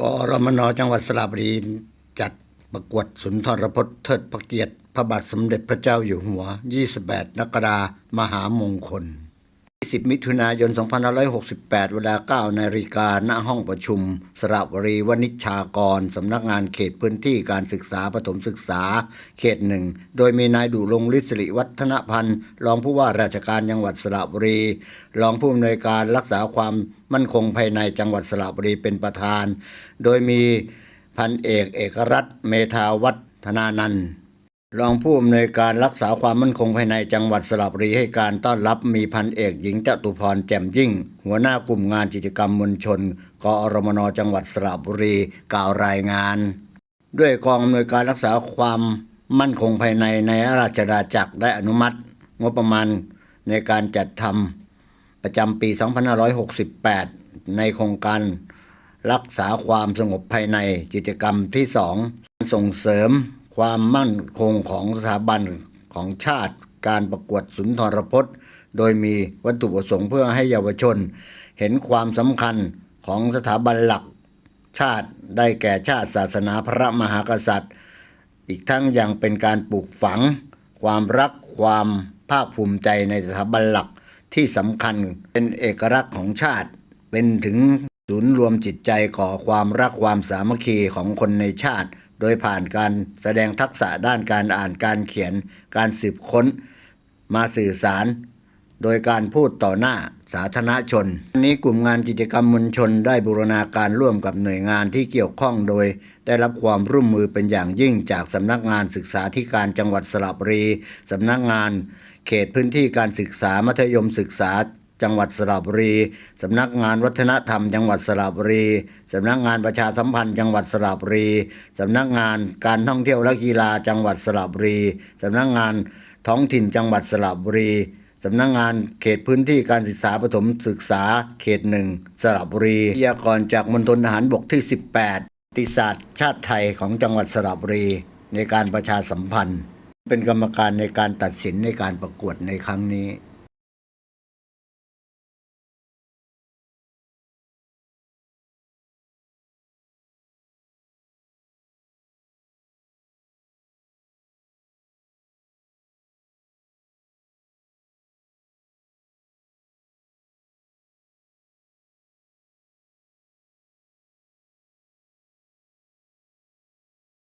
กรมนจังหวัดสระบุรีจัดประกวดสุนทรพจน์เทิดพระเกียรติ พระบาทสมเด็จพระเจ้าอยู่หัว 28นกรามหามงคล 20 มิถุนายน 2568 เวลา 9 นาฬิกา ณ ห้องประชุม สระบุรีวณิชากร สำนักงานเขตพื้นที่การศึกษาปฐมศึกษา เขตหนึ่ง โดยมีนายดุลงฤทธิ์สิริวัฒนพันธ์ รองผู้ว่าราชการจังหวัดสระบุรี รองผู้อำนวยการรักษาความมั่นคงภายในจังหวัดสระบุรีเป็นประธาน โดยมีพันเอกเอกรัตน์เมธาวัฒนานันท์ รองผู้อำนวยการรักษาความมั่นคงภายในจังหวัดสระบุรีให้การต้อนรับมีพันเอกหญิงจตุพรแจ่มยิ่ง หัวหน้ากลุ่มงานกิจกรรมมวลชน กอรมนจังหวัดสระบุรี กล่าวรายงาน ด้วยกองอำนวยการรักษาความมั่นคงภายในในราชอาณาจักรได้อนุมัติ งบประมาณในการจัดทำประจำปี 2568 ในโครงการรักษาความสงบภายในกิจกรรมที่สองส่งเสริม ความมั่นคงของสถาบันของชาติการประกวดสุนทรพจน์ โดยมีวัตถุประสงค์เพื่อให้เยาวชน เห็นความสำคัญของสถาบันหลักชาติได้แก่ชาติศาสนาพระมหากษัตริย์ อีกทั้งยังเป็นการปลูกฝัง ความรักความภาคภูมิใจในสถาบันหลักที่สำคัญเป็นเอกลักษณ์ของชาติ เป็นถึงศูนย์รวมจิตใจก่อความรักความสามัคคีของคนในชาติ โดยผ่านการแสดงทักษะด้านการอ่านการเขียน การสืบค้น มาสื่อสาร โดยการพูดต่อหน้าสาธารณชนวันนี้กลุ่มงานกิจกรรมมวลชนได้บูรณาการร่วมกับหน่วยงานที่เกี่ยวข้องโดย ได้รับความร่วมมือเป็นอย่างยิ่งจากสำนักงานศึกษาธิการจังหวัดสระบุรีสำนักงาน เขตพื้นที่การศึกษามัธยมศึกษา จังหวัดสระบุรีสำนักงานวัฒนธรรม จังหวัดสระบุรีสำนักงานประชาสัมพันธ์ จังหวัดสระบุรีสำนักงานการท่องเที่ยวและกีฬาจังหวัดสระบุรีสำนักงานท้องถิ่นจังหวัดสระบุรีสำนักงานเขตพื้นที่การศึกษาปฐมศึกษาเขตหนึ่งสระบุรีวิทยากรจากมณฑลทหารบกที่ 18ประวัติศาสตร์ชาติไทยของจังหวัดสระบุรีในการประชาสัมพันธ์ เป็นกรรมการในการตัดสินในการประกวดในครั้งนี้